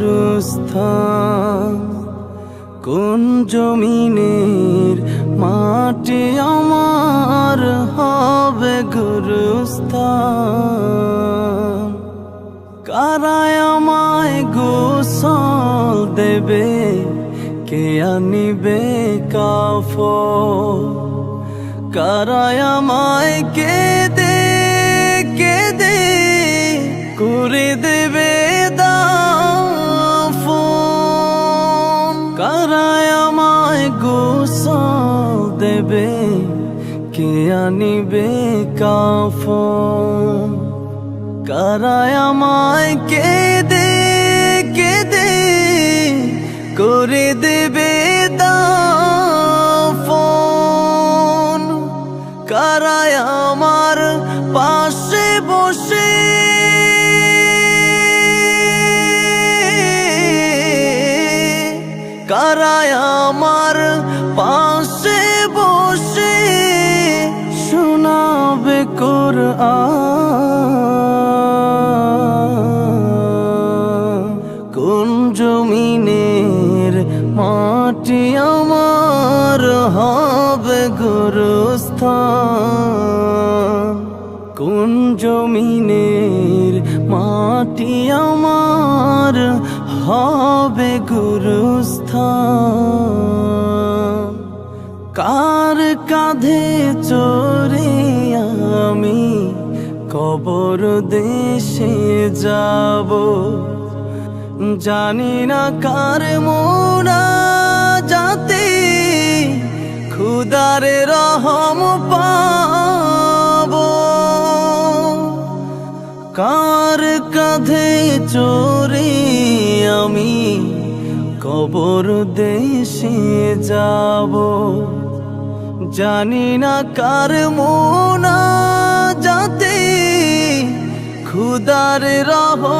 হবে কোন জমিনের মাটি আমার হবে গুরুস্থান? কারায় আমায় গোসল দেবে? কে আনিবে কাফ কারায় আমায় কে দে কে দে করে দেবে কারায় আমায় গোসল দেবে। কে আনিবে কাফ কারায় আমায় কে দে কারায় আমার পাশে বসে শোনাবে কোরআন। কোন জমিনের মাটি আমার হবে গুরুস্থান? কোন জমিনের মাটি আমার হবে গুরুস্থান? কার কাঁধে চড়ে আমি কবর দেশে যাব জানি না কার মোনা যাতে খুদারে রহম পাব কার কাঁধে চড়ে আমি কবর দেশে যাব। জানি না কার মোনা যাতে খুদার রহম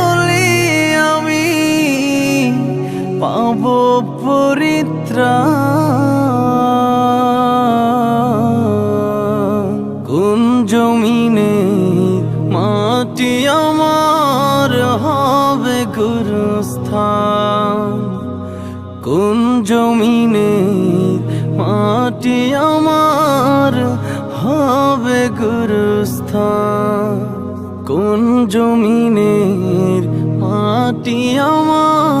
পাব পরিত্রাণ। কোন জমিনে মাটি আমার হবে গুরুস্থান? কোন জমিনে মাটি আমার হবে গুরুস্থান? কোন জমিনের মাটি আমার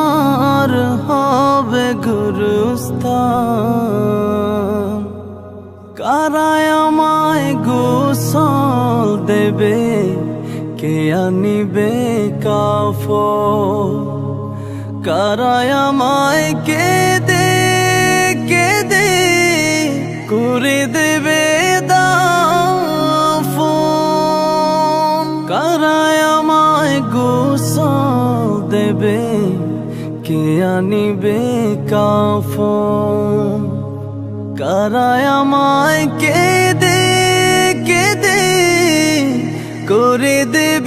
হবে গুরুস্থান। কারায় আমায় গোসল দেবে? কে আনিবে কাফ কারায় আমায় কে দে কাফ কাফন। কে দে কে দে করে দেবে